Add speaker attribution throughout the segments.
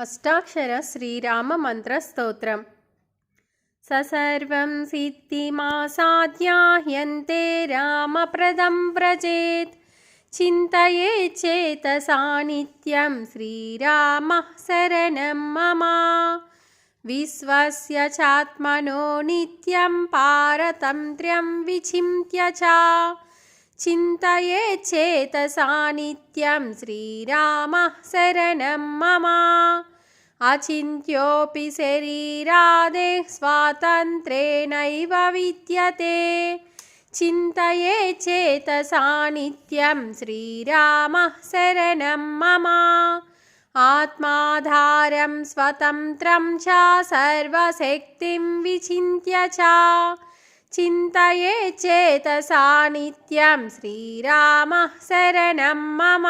Speaker 1: अष्टाक्षरश्रीराममन्त्रस्तोत्रम्। स सर्वं सिद्धिमासा रामप्रदं व्रजेत्। चिन्तये चेतसा नित्यं श्रीरामः शरणं मम। विश्वस्य चात्मनो नित्यं पारतन्त्र्यं विचिन्त्य च। चिन्तये चेतसान्नित्यं श्रीरामः शरणं मम। अचिन्त्योऽपि शरीरादे स्वातन्त्र्येणैव विद्यते। चिन्तये चेतसानित्यं श्रीरामः शरणं मम। आत्माधारं स्वतन्त्रं च सर्वशक्तिं विचिन्त्य च। चिन्तये चेतसा नित्यं श्रीरामः शरणं मम।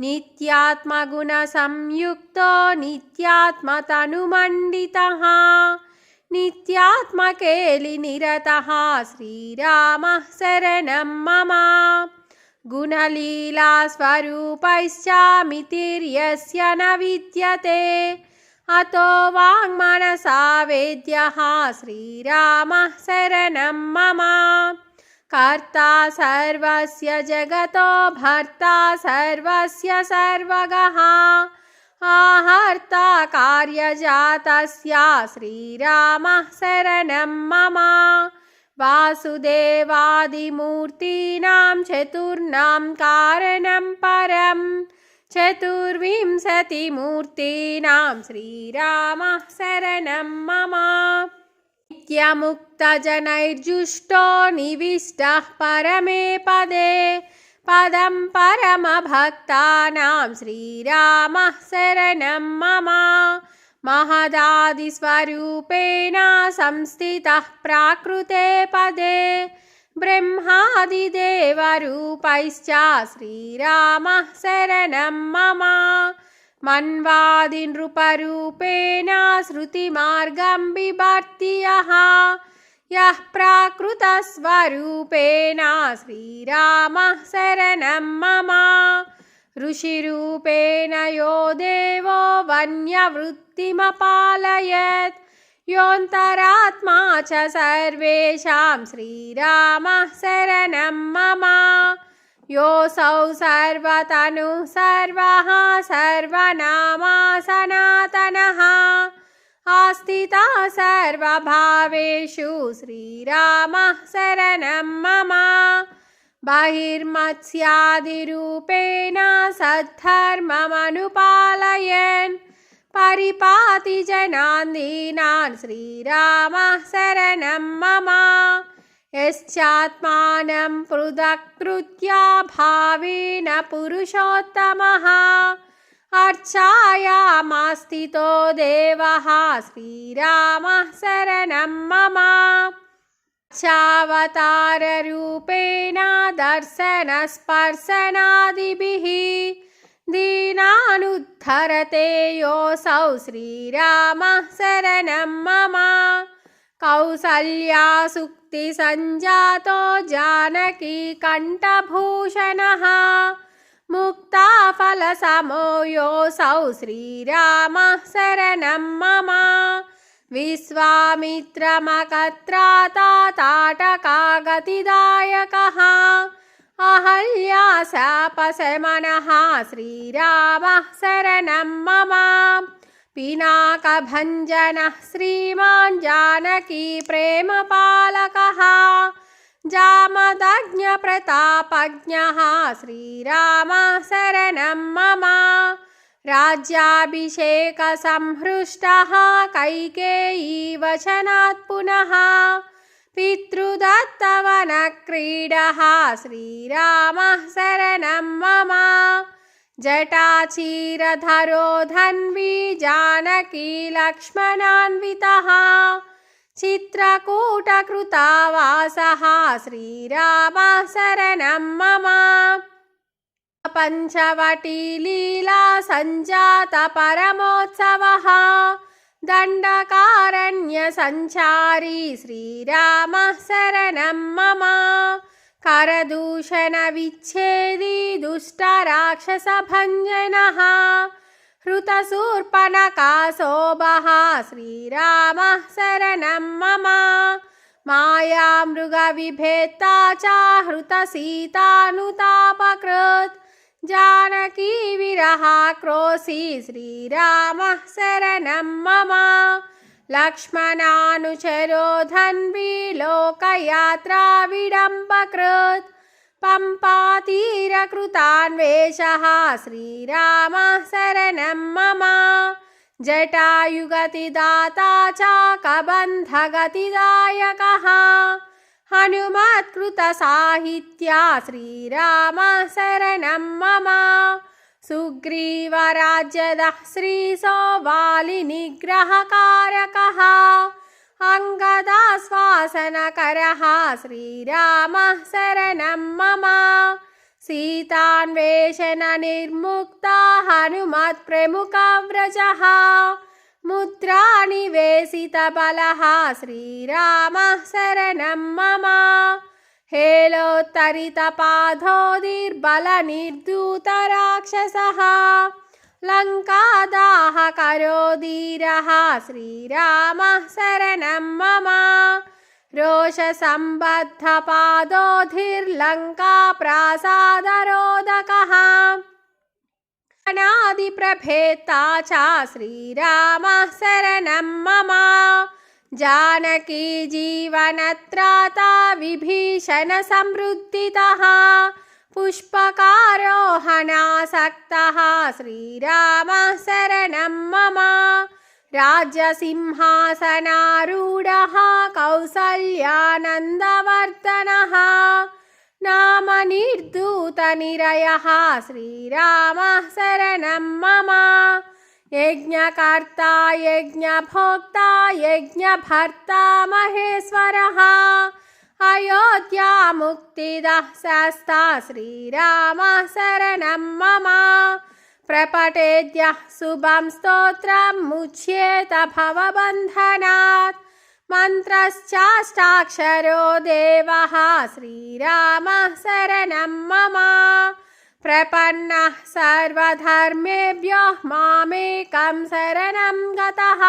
Speaker 1: नित्यात्मगुणसंयुक्तो नित्यात्मतनुमण्डितः। नित्यात्मकेलिनिरतः श्रीरामः शरणं मम। गुणलीलास्वरूपैश्चामितिर्यस्य न विद्यते। अतो वाङ्मनसा वेद्यः श्रीरामः शरणं मम। कर्ता सर्वस्य जगतो भर्ता सर्वस्य सर्वगः। आहर्ता कार्यजातस्य श्रीरामः शरणं मम। वासुदेवादिमूर्तीनां चतुर्णां कारणं परं चतुर्विंशतिमूर्तीनां श्रीरामः शरणं मम। नित्यमुक्तजनैर्जुष्टो निविष्टः परमे पदे। पदं परमभक्तानां श्रीरामः शरणं मम। महदादिस्वरूपेण संस्थितः प्राकृते पदे ब्रह्मादिदेवरूपैश्च श्रीरामः शरणं मम। मन्वादिनृपरूपेण श्रुतिमार्गं बिभर्ति यः यः प्राकृतस्वरूपेण श्रीरामः शरणं मम। ऋषिरूपेण यो देवो वन्यवृत्तिमपालयत् योऽन्तरात्मा च सर्वेषां श्रीरामः शरणं मम। योऽसौ सर्वतनुः सर्वः सर्वनामा सनातनः आस्थिता सर्वभावेषु श्रीरामः शरणं मम। बहिर्मत्स्यादिरूपेण सद्धर्ममनुपालयन् परिपाति जनान्दीनान् श्रीरामः शरणं मम। यश्चात्मानं पृथक्कृत्या भावेन पुरुषोत्तमः। अर्चायामास्थितो देवः श्रीरामः शरणं मम। चावताररूपेण दर्शनस्पर्शनादिभिः दीनानुद्धरते योऽसौ श्रीरामः शरणं मम। कौसल्यासुक्तिसञ्जातो जानकीकण्ठभूषणः। मुक्ताफलसमो योऽसौ श्रीरामः शरणं मम। विश्वामित्रमकत्राता ताटकागतिदायकः अहल्याशापशमनः श्रीरामः शरणं मम। पिनाकभञ्जनः श्रीमान् जानकीप्रेमपालकः जामदज्ञप्रतापज्ञः श्रीरामः शरणं मम। राज्याभिषेकसंहृष्टः कैकेयीवचनात् पुनः पितृदत्तवनक्रीडः। श्रीरामः शरणं मम। जटाचीरधरो धन्वी जानकी लक्ष्मणान्वितः। चित्रकूटकृतावासः। श्रीरामः शरणं मम। पञ्चवटीलीला सञ्जातपरमोत्सवः दण्डकारण्यसञ्चारी श्रीरामः शरणं मम करदूषणविच्छेदी दुष्टराक्षसभञ्जनः हृतशूर्पणकासोबः श्रीरामः शरणं मम मायामृगविभेत्ता च हृतसीतानुतापकृत् जानकी विरहाक्रोशी श्रीरामः शरणं मम। लक्ष्मणानुचरो धन्वी लोकयात्रा विडम्बकृत् पम्पातीरकृतान्वेषः श्रीरामः शरणं मम। जटायुगतिदाता च कबन्धगतिदायकः हनुमत्कृतसाहित्या श्रीरामः शरणं मम। सुग्रीवराज्यदः श्रीसो वालिनिग्रहकारकः अङ्गदाश्वासनकरः श्रीरामः शरणं मम। सीतान्वेषणनिर्मुक्ता हनुमत्प्रमुखव्रजः मुद्रानिवेशितबलः श्रीरामः शरणं मम। हेलोत्तरितपाधोदिर्बलनिर्दूतराक्षसः लङ्कादाहकरो धीरः श्रीरामः शरणं मम। रोषसम्बद्धपादोधिर्लङ्काप्रासादरोदकः अनादिप्रभेत्ता च श्रीरामः शरणं मम। जानकी जीवनत्राता विभीषणसमृद्धितः पुष्पकारोहणासक्तः श्रीरामः शरणं मम। राज्यसिंहासनारूढः कौसल्यानन्दवर्धनः नाम निर्दूतनिरयः श्रीरामः शरणं मम। यज्ञकर्ता यज्ञभोक्ता यज्ञभर्ता महेश्वरः। अयोध्यामुक्तिदः शस्ता श्रीरामः शरणं मम। प्रपटेद्यः शुभं स्तोत्रं मुच्येत भवबन्धनात् मन्त्रश्चाष्टाक्षरो देवः श्रीरामः शरणं मम। प्रपन्नः सर्वधर्मेभ्यो मामेकं शरणं गतः।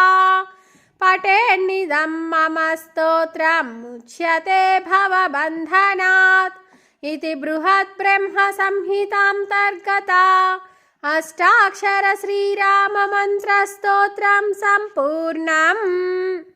Speaker 1: पठेन्निदं मम स्तोत्रं मुच्यते भवबन्धनात्। इति बृहद्ब्रह्मसंहितान्तर्गता अष्टाक्षर श्रीराममन्त्रस्तोत्रं सम्पूर्णम्